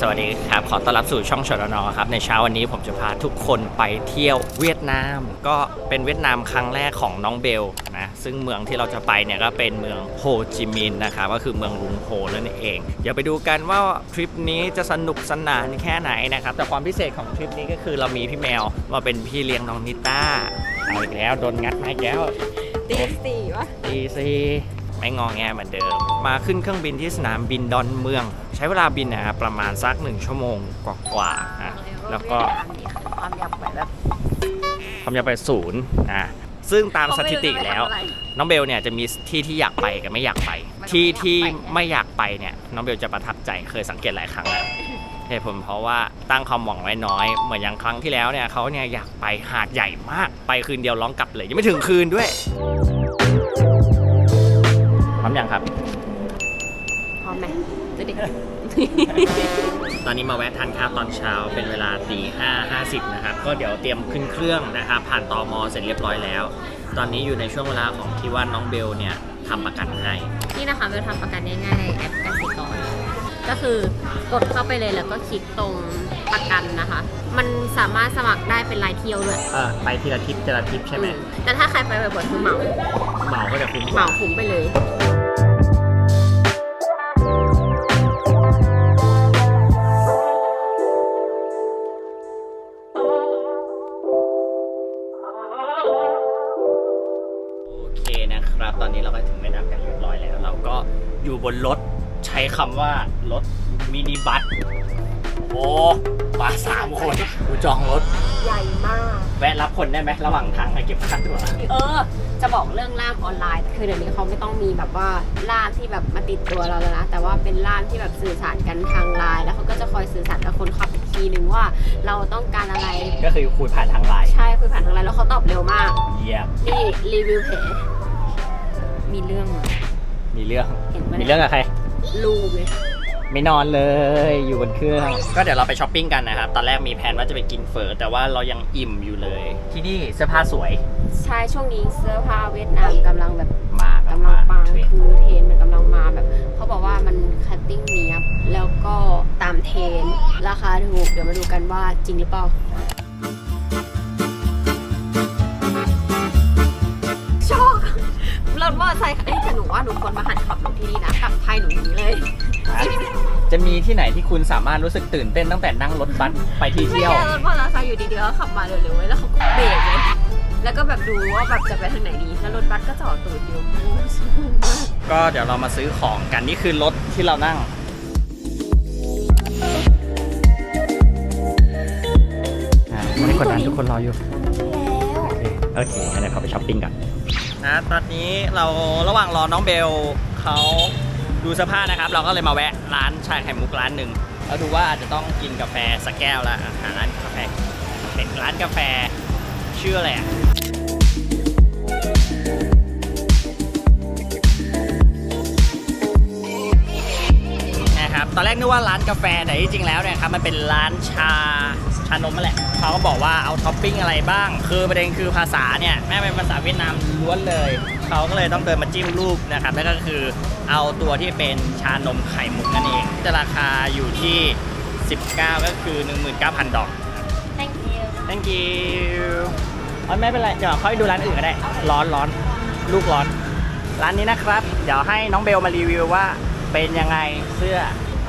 สวัสดีครับ ขอต้อนรับสู่ช่องชนนครับ ในเช้าวันนี้ผมจะพาทุกคนไปเที่ยวเวียดนาม ก็เป็นเวียดนามครั้งแรกของน้องเบลนะ ซึ่งเมืองที่เราจะไปเนี่ยก็เป็นเมืองโฮจิมินห์นะครับ ก็คือเมืองลุงโฮนั่นเอง เดี๋ยวไปดูกันว่าทริปนี้จะสนุกสนานแค่ไหนนะครับ แต่ความพิเศษของทริปนี้ก็คือเรามีพี่แมวมาเป็นพี่เลี้ยงน้องนิต้าเอาอีกแล้วโดนงัดไม้แก้วตีสี่วะดีซีไม่งองแงเหมือนเดิม มาขึ้นเครื่องบินที่สนามบินดอนเมือง ใช้เวลาบินนะครับประมาณสักหนึ่งชั่วโมงกว่าๆนะแล้วก็ความอยากไปแบบความยาวไปศูนย์อะซึ่งตามสถิติแล้ว น้องเบลเนี่ยจะมีที่ที่อยากไปกับไม่อยากไป ที่ที่ไม่อยากไปเนี่ยน้องเบลจะประทับใจเคยสังเกตหลายครั้งแล้วเหตุผลเพราะว่าตั้งความหวังไว้น้อย เหมือนอย่างครั้งที่แล้วเนี่ยเขาเนี่ยอยากไปหาดใหญ่มากไปคืนเดียวร้องกลับเลย ยังไม่ถึงคืนด้วยพร้อมยังครับพร้อมไหม ดูดิตอนนี้มาแวะทานข้าวตอนเช้าเป็นเวลาตีห้าห้าสิบนะครับ ก็เดี๋ยวเตรียมขึ้นเครื่องนะครับ ผ่านตอมอเสร็จเรียบร้อยแล้ว ตอนนี้อยู่ในช่วงเวลาของที่ว่าน้องเบลเนี่ยทำประกันให้ นี่นะคะเราทำประกันง่ายๆในแอปกสิกรก็คือกดเข้าไปเลยแล้วก็คลิกตรงประกันนะคะ มันสามารถสมัครได้เป็นรายเที่ยวด้วยเออไปทีละทริปทีละทริปใช่ไหมอืแต่ถ้าใครไปบ่อยๆคือเหมา เหมาก็จะคุ้มกเหว่า มาคุ้มไปเลย บนรถ ใช้คำว่ารถมินิบัสโอ้มาสามคนกูจองรถ ใหญ่มาก แวะรับคนได้ไหมระหว่างทางให้เก็บค่าตัวเออ จะบอกเรื่องล่ามออนไลน์ คือเดี๋ยวนี้เขาไม่ต้องมีแบบว่าล่ามที่แบบมาติดตัวเราแล้วนะ แต่ว่าเป็นล่ามที่แบบสื่อสารกันทางไลน์ แล้วเขาก็จะคอยสื่อสารกับคนขับอีกทีนึงว่าเราต้องการอะไร ก็คือคุยผ่านทางไลน์ใช่คุยผ่านทางไลน์แล้วเขาตอบเร็วมาก เยี่ยม นี่รีวิวเพจมีเรื่องอะ มีเรื่อง เห็นไหมมีเรื่องกับใครลูกเลยไม่นอนเลย อยู่บนเครื่อง ก็เดี๋ยวเราไปช้อปปิ้งกันนะครับ ตอนแรกมีแผนว่าจะไปกินเฟอแต่ว่าเรายังอิ่มอยู่เลย ที่นี่เสื้อผ้าสวยใช่ช่วงนี้เสื้อผ้าเวียดนามกำลังแบบมากกำลังปังเทรนด์คือเทรนด์มันกำลังมาแบบ เขาบอกว่ามันคัตติ้งเนียบแล้วก็ตามเทรนด์ราคาถูกเดี๋ยวมาดูกันว่าจริงหรือเปล่าช รถมอเตอร์ไซค์เอ้ยแต่หนูว่าหนูควรมาหัดขับรถที่นี่นะกลับไทยหนูหนีเลยจะมีที่ไหนที่คุณสามารถรู้สึกตื่นเต้นตั้งแต่นั่งรถบัสไปที่ไม่เที่ยวใช่รถมอเตอร์ไซค์อยู่ดีๆก็ขับมาเร็วๆเว้ยแล้วเขาก็เบรกเลยแล้วก็แบบดูว่าแบบจะไปทางไหนดีแล้วรถบัสก็จอดตูดอยู่โอ้ยสนุกมากก็เดี๋ยวเรามาซื้อของกันนี่คือรถที่เรานั่ง อ่าไม่ได้กดดันทุกคนรออยู่ โอเคโอเคงั้นเดี๋ยวเขาไปช้อปปิ้งกัน นะตอนนี้เราระหว่างรอน้องเบลเขาดูเสื้อผ้านะครับ เราก็เลยมาแวะร้านชาไข่มุกร้านหนึ่งเราดูว่าอาจจะต้องกินกาแฟสักแก้วละหาร้านกาแฟเป็นร้านกาแฟชื่ออะไรอะนะครับตอนแรกนึกว่าร้านกาแฟแต่ที่จริงแล้วเนี่ยครับมันเป็นร้านชา ชานมนั่นแหละเขาก็บอกว่าเอาท็อปปิ้งอะไรบ้าง คือประเด็นคือภาษาเนี่ยแม่งเป็นภาษาเวียดนามล้วนเลย เขาก็เลยต้องเดินมาจิ้มรูปนะครับแล้วก็คือเอาตัวที่เป็นชานมไข่มุกนั่นเองจะราคาอยู่ที่ 19 ก็คือ 19,000 ดอก thank you thank you อ๋อไม่เป็นไร เดี๋ยวค่อยดูร้านอื่นก็ได้ ร้อนร้อนลูกร้อน ร้านนี้นะครับ เดี๋ยวให้น้องเบลมารีวิวว่าเป็นยังไงเสื้อ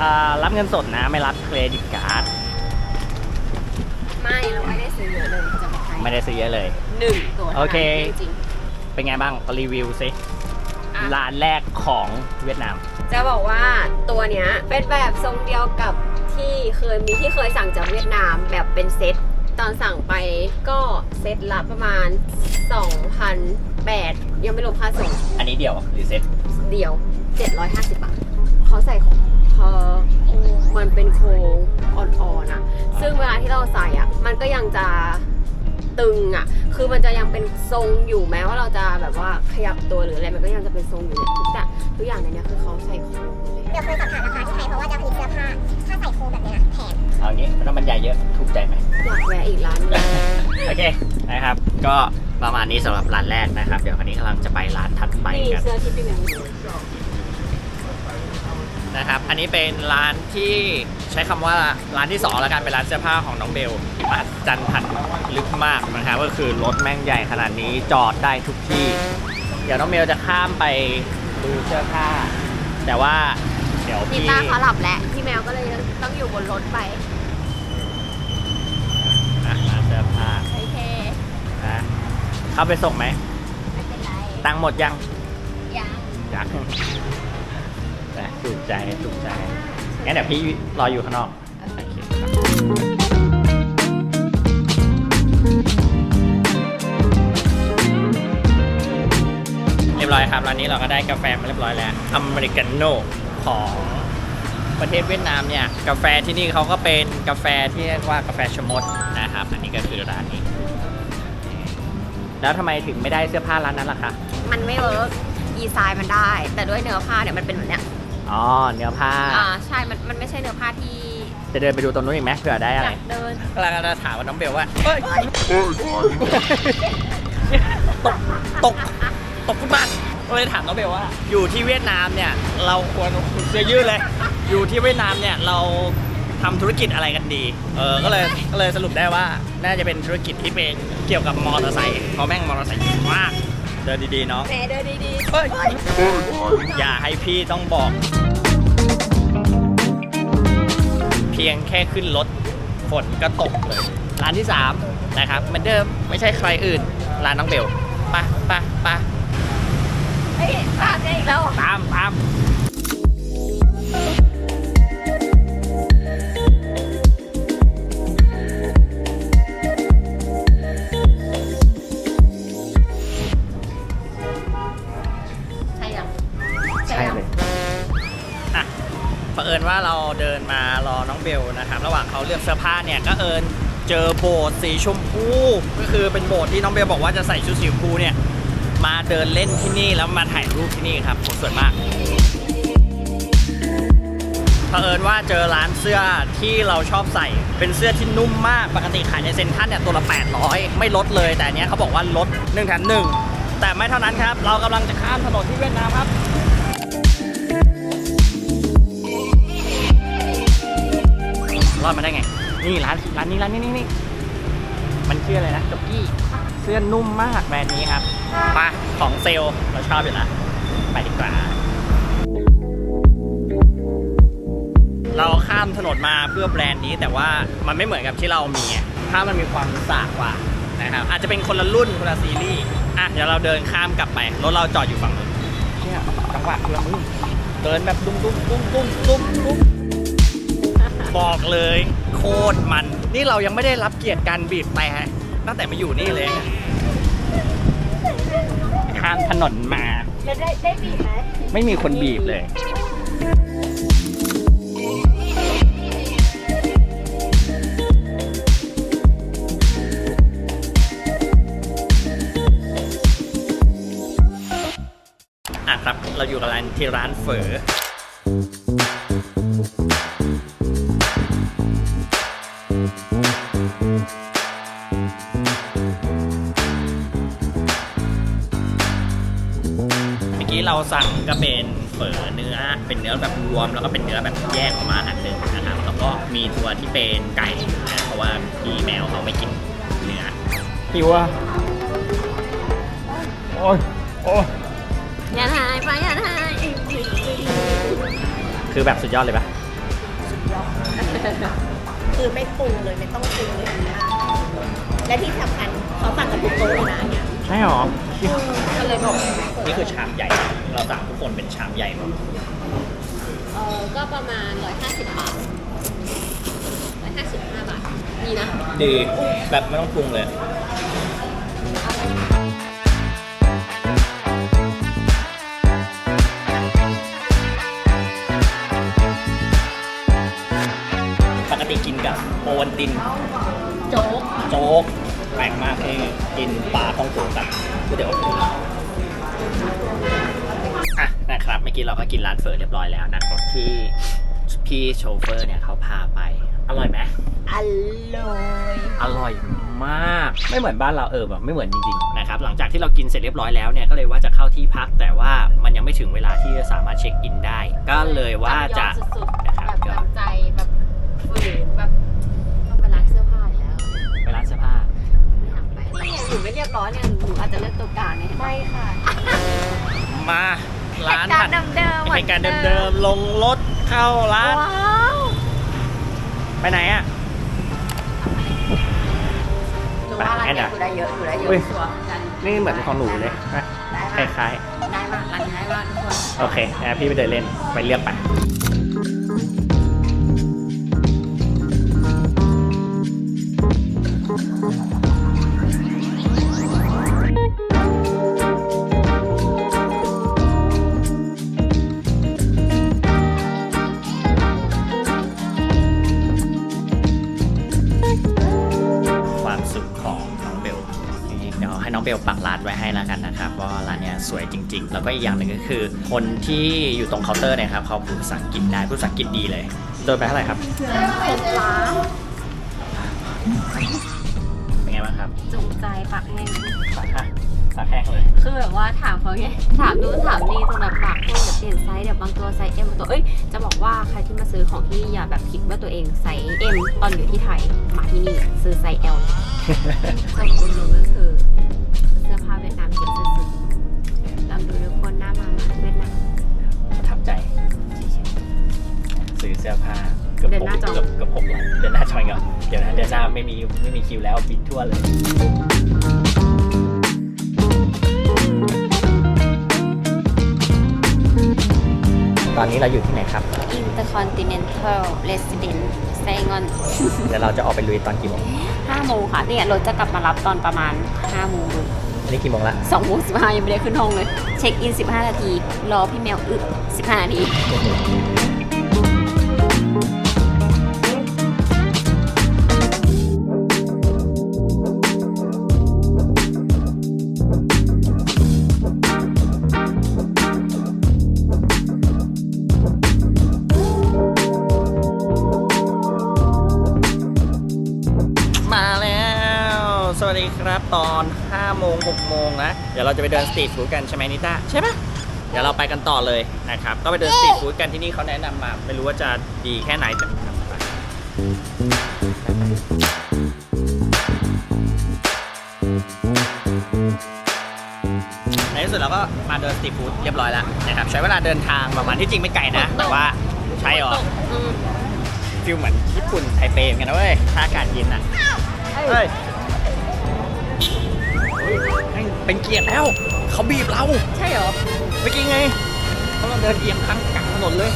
อารับเงินสดนะ ไม่รับเครดิตการ์ด ไม่เราไม่ได้ซื้อเยอะเลยจะมาไทยไม่ได้ซื้อเยอะเลย หนึ่งตัวโอเค จริงเป็นไงบ้างรีวิวซิๆอะ ร้านแรกของเวียดนาม จะบอกว่าตัวเนี้ยเป็นแบบทรงเดียวกับที่เคยมีที่เคยสั่งจากเวียดนามแบบเป็นเซตตอนสั่งไปก็เซตละประมาณ 2,008ยังไม่รวมค่าส่งอันนี้เดี่ยวหรือเซ็ตเดียว 750 มันเป็นโครงอ่อนๆอะซึ่งเวลาที่เราใส่อะมันก็ยังจะตึงอะคือมันจะยังเป็นทรงอยู่แม้ว่าเราจะแบบว่าขยับตัวหรืออะไร มันก็ยังจะเป็นทรงอยู่เนี่ยทุกอย่างทุกอย่างในเนี้ยคือเขาใส่โครงหมดเลยเดี๋ยวเคยสอบถามราคาที่ไทยเพราะว่าจะผลิตเสื้อผ้า ถ้าใส่โครงแบบเนี้ยแพงเอางี้ไม่ต้องบรรยายเยอะถูกใจไหมอยากแวะอีกร้านหนึงโอเคนะครับ ก็ประมาณนี้สำหรับร้านแรกนะครับ เดี๋ยววันนี้กำลังจะไปร้านถัดไปนี่กัน เสื้อที่พี่แมว นะครับ อันนี้เป็นร้านที่ใช้คำว่าร้านที่2แล้วกันเป็นร้านเสื้อผ้าของน้องเบลอัศจันพันลึกมากนะครับก็คือรถแม่งใหญ่ขนาดนี้จอดได้ทุกที่ เดี๋ยวน้องเบลจะข้ามไปดูเสื้อผ้า แต่ว่าเดี๋ยวพี่พี่ป้าเขาหลับแล้วพี่แมวก็เลยต้องอยู่บนรถไปอะร้านเสื้อผ้าโอเคนะเข้าไปส่งไหมไม่เป็นไรตังค์หมดยังยังยัง นะถูกใจถูกใจ งั้นเดี๋ยวพี่รออยู่ข้างนอกโอเคครับเรียบร้อยครับร้านนี้เราก็ได้กาแฟมาเรียบร้อยแล้วอเมริกาโน่ของประเทศเวียดนามเนี่ยกาแฟที่นี่เขาก็เป็นกาแฟที่เรียกว่ากาแฟชมดนะครับอันนี้ก็คือร้านนี้ แล้วทำไมถึงไม่ได้เสื้อผ้าร้านนั้นล่ะคะ มันไม่เวิร์กดีไซน์มันได้ แต่ด้วยเนื้อผ้าเนี่ยมันเป็นแบบเนี้ย อ๋อเนื้อผ้า อ่าใช่ มันมันไม่ใช่เนื้อผ้าที่จะเดินไปดูตรงนู้นอีกไหมเผื่อได้ออะไรยากเดิน กำลังจะถามว่าน้องเบลว่าเอ้ยตกตกตกฟุตบาทก็เลยถามน้องเบลว่า อยู่ที่เวียดนามเนี่ยเราควรเสื้อยืดเลย อยู่ที่เวียดนามเนี่ยเราทำธุรกิจอะไรกันดี เออก็เลยก็เลยสรุปได้ว่าน่าจะเป็นธุรกิจที่เป็นเกี่ยวกับมอเตอร์ไซค์เพราะแม่งมอเตอร์ไซค์เยอะมาก เดินดีๆน้องแหมเดินดีเฮ้ยอย่าให้พี่ต้องบอก เพียงแค่ขึ้นรถฝนก็ตกเลย ร้านที่ 3 นะครับเหมือนเดิมไม่ใช่ใครอื่น ร้านน้องเบลไปะปะปะๆเฮ้ยพลาดได้อีกแล้วเหรอตามตาม เผอิญว่าเราเดินมารอน้องเบลนะครับระหว่างเขาเลือกเสื้อผ้าเนี่ยก็เอิญเจอโบสถ์สีชมพูก็คือเป็นโบสถ์ที่น้องเบลบอกว่าจะใส่ชุดสีชมพูเนี่ยมาเดินเล่นที่นี่แล้วมาถ่ายรูปที่นี่ครับโหสวยมากเผอิญว่าเจอร้านเสื้อที่เราชอบใส่ เป็นเสื้อที่นุ่มมากปกติขายในเซ็นทรัลเนี่ยตัวละ 800 ไม่ลดเลย แต่เนี้ยเขาบอกว่าลด1แถม1แต่ไม่เท่านั้นครับ เรากำลังจะข้ามถนนที่เวียดนามครับ รอดมาได้ไง นี่ร้านร้านนี้ร้านนี้นี่นี่มันชื่ออะไรนะจ็อกกี้เสื้อนุ่มมากแบรนด์นี้ครับไปะของเซลเราชอบอยู่แล้วไปดีกว่า เราข้ามถนนมาเพื่อแบรนด์นี้แต่ว่ามันไม่เหมือนกับที่เรามีถ้ามันมีความสากกว่านะครับอาจจะเป็นคนละรุ่นคนละซีรีส์อะเดี๋ยวเราเดินข้ามกลับไปรถเราจอดอยู่ฝั่งนู้นเนี่ยจังหวะคนละมือเดินแบบดุ้งดุ้งดุ้งดุ้งดุ้งดุ้ง บอกเลย โคตรมัน นี่เรายังไม่ได้รับเกียรติการบีบแต่ตั้งแต่มาอยู่นี่เลยข้ามถนนมาแล้วได้ได้บีบไหมไม่มีคนบีบเลยอะครับ เราอยู่กับร้านที่ร้านเฝอ สั่งก็เป็นเฝอเนื้อ เป็นเนื้อแบบรวมแล้วก็เป็นเนื้อแบบแยกออกมาอันหนึ่งนะครับแล้วก็มีตัวที่เป็นไก่นะเพราะว่าพี่แมวเขาไม่กินเนื้อหิวอะโอ้ยโอ้ยอย่าหายไปอย่าหายคือแบบสุดยอดเลยปะคือไม่ปรุงเลยไม่ต้องปรุงเลยนะและที่สำคัญเขาสั่งกันทุกโต๊ะเลยนะอันเนี่ยใช่หรอ ก็เลยบอก นี่คือชามใหญ่ เราสั่งทุกคนเป็นชามใหญ่หมดเออก็ประมาณ 150 บาท 155 บาท ดีนะ ดีแบบไม่ต้องปรุงเลย ปกติกินกับโอวันติน โจ๊ก โจ๊ก แปลกมากที่กินปลาท่องโกกับก๋วยเตี๋ยวอะ นะครับเมื่อกี้เราก็กินร้านเฝอเรียบร้อยแล้วนะครับที่พี่โชเฟอร์เนี่ยเขาพาไป อร่อยไหมอร่อยอร่อยมากไม่เหมือนบ้านเราเออแบบไม่เหมือนจริงๆนะครับหลังจากที่เรากินเสร็จเรียบร้อยแล้วเนี่ยก็เลยว่าจะเข้าที่พัก แต่ว่ามันยังไม่ถึงเวลาที่จะสามารถเช็คอินได้ ก็เลยว่าจะยอมสุดๆนะครับแบบก็จำใจแบบฝืนแบบต้องไปร้านเสื้อผ้าอีกแล้วไปร้านเสื้อผ้าไม่อยากไปนี่อย่างหนูไม่เรียบร้อยเนี่ยหนูอาจจะเลือกตัวกลางเนี่ยไม่ค่ะ มา ร้านกาผัรดเดิมๆเหตุการณ์เดิมๆลงรถเข้าร้าน ว้าวไปไหนอะ หนูว่าร้านเนี้ยไปหนูได้เยอะหนูได้เยอะอุ้ยชัวร์กันนี่เหมือนของหนูเลยนะได้คมากล้ายได้มากร้านนี้ได้มากทุกคน ๆ โอเคนะพี่ไปเดินเล่น ไปเลือกไปค ยวให้น้องเบลปักร้านไว้ให้แล้วกันนะครับว่าร้านเนี้ยสวยจริง ๆ แล้วก็อีกอย่างหนึ่งก็คือ คนที่อยู่ตรงเคาน์เตอร์เนี่ยครับเขาพูดภาษาอังกฤษได้พูดภาษาอังกฤษดีเลยโดนไปเท่าไหร่ครับหกล้านเป็นไงบ้างครับจุใจปากแห้งปากฮะปากแห้งเลย คือแบบว่าถามเขาไงถามนู่นถามนี่จนแบบปากแห้งแบบเปลี่ยนไซส์เดี๋ยวบางตัวไซส์ M บางตัวเอ้ยจะบอกว่าใครที่มาซื้อของที่นี่อย่าแบบคิดว่าตัวเองไซส์ M ตอนอยู่ที่ไทยมาที่นี่ซื้อไซส์ L ส่วนคุณลุงก็คือ วแล้วบินทั่วเลยตอนนี้เราอยู่ที่ไหนครับ Intercontinental Residence ไซงอน เดี๋ยวเราจะออกไปลุยตอนกี่โมง5โมงค่ะเนี่ยรถจะกลับมารับตอนประมาณ5โมงอันนี้กี่โมงละ2โมง15ยังไม่ได้ขึ้นห้องเลย เช็คอิน 15 นาที รอพี่แมวอึ15 นาที ตอน5โมง6โมงนะ เดี๋ยวเราจะไปเดินสตรีทฟู้ดกันใช่ไหมนิต้าใช่ปะเดี๋ยวเราไปกันต่อเลยนะครับ ก็ไปเดินสตรีทฟู้ดกันที่นี่เขาแนะนำมา ไม่รู้ว่าจะดีแค่ไหนแต่ไปในที่สุดเราก็มาเดินสตรีทฟู้ดเรียบร้อยแล้วนะครับ ใช้เวลาเดินทางประมาณที่จริงไม่ไกลนะ แต่ว่าใช่หรออืมฟิลเหมือนญี่ปุ่นไทเปเหมือนกันนะเว้ยถ้าอากาศเย็นอะเฮ้ย เป็นเกียร์แล้ว เขาบีบเรา ใช่เหรอ เมื่อกี้ไงเขาเราเดินเอียงข้างกลางถนนเลย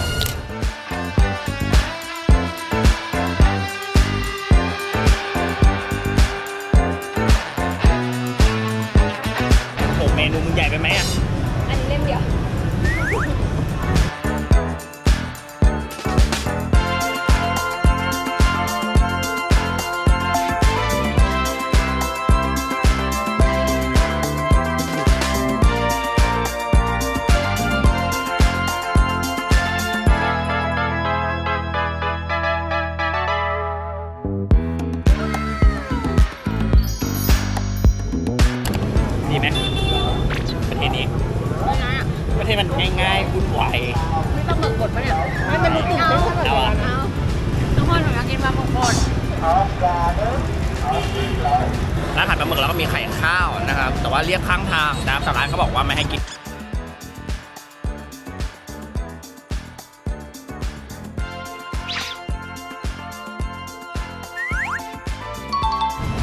ร้านผัดปลาหมึกแล้วก็มีไข่ข้าวนะครับ แต่ว่าเรียกข้างทางนะครับแต่ร้านเขาบอกว่าไม่ให้กิน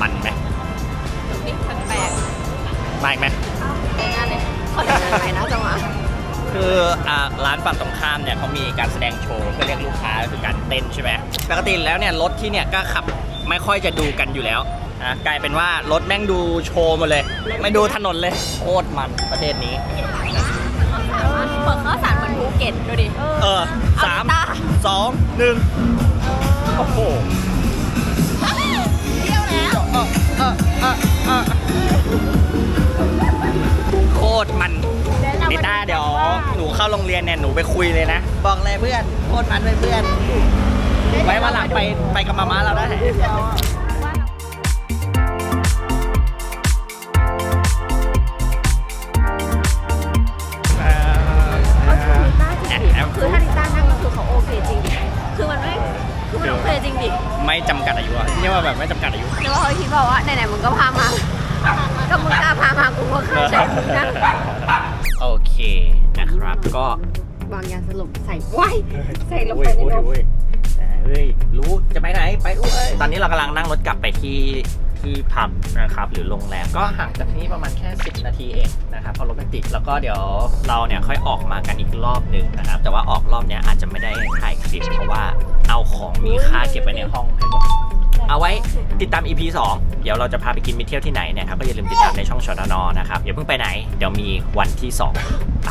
มันไหมนี่แปลกไม่ไหมๆในงานเลยขอเดินไปนะจังหวะคืออ่าร้านฝั่งตรงข้ามเนี่ยเขามีการแสดงโชว์เพื่อเรียกลูกค้าก็คือการเต้นใช่ไหมปกติแล้วเนี่ยรถที่เนี่ยก็ขับไม่ค่อยจะดูกันอยู่แล้ว นะกลายเป็นว่ารถแม่งดูโชว์หมาเลย ไม่ดูถนนเลยโคตรมันประเทศนี้ เปิดข้าวสารเหมือนภูเก็ตดูดิเออสามตาสองหนึ่งโอ้โหเที่ยวแล้วโคตรมันนิต้าเดี๋ยวหนูเข้าโรงเรียนเนี่ยหนูไปคุยเลยนะ บอกเลยเพื่อนโคตรมันเลยเพื่อนไว้มาหลังไปไปกับมาม่าเราได้ กลับไปที่ที่พับนะครับหรือโรงแรมก็ห่างจากที่นี่ประมาณแค่ 10 นาทีเองนะครับพราะรถมันติดแล้วก็เดี๋ยวเราเนี่ยค่อยออกมากันอีกรอบหนึ่งนะครับ แต่ว่าออกรอบเนี้ยอาจจะไม่ได้ถ่ายคลิปเพราะว่าเอาของมีค่าเก็บไว้ในห้องให้หมดเอาไว้ติดตาม EP 2 เดี๋ยวเราจะพาไปกินไปเที่ยวที่ไหนเนะครับก็อย่าลืมติดตามในช่องชอนอนนะครับอย่าเพิ่งไปไหน เดี๋ยวมีวันที่2ไป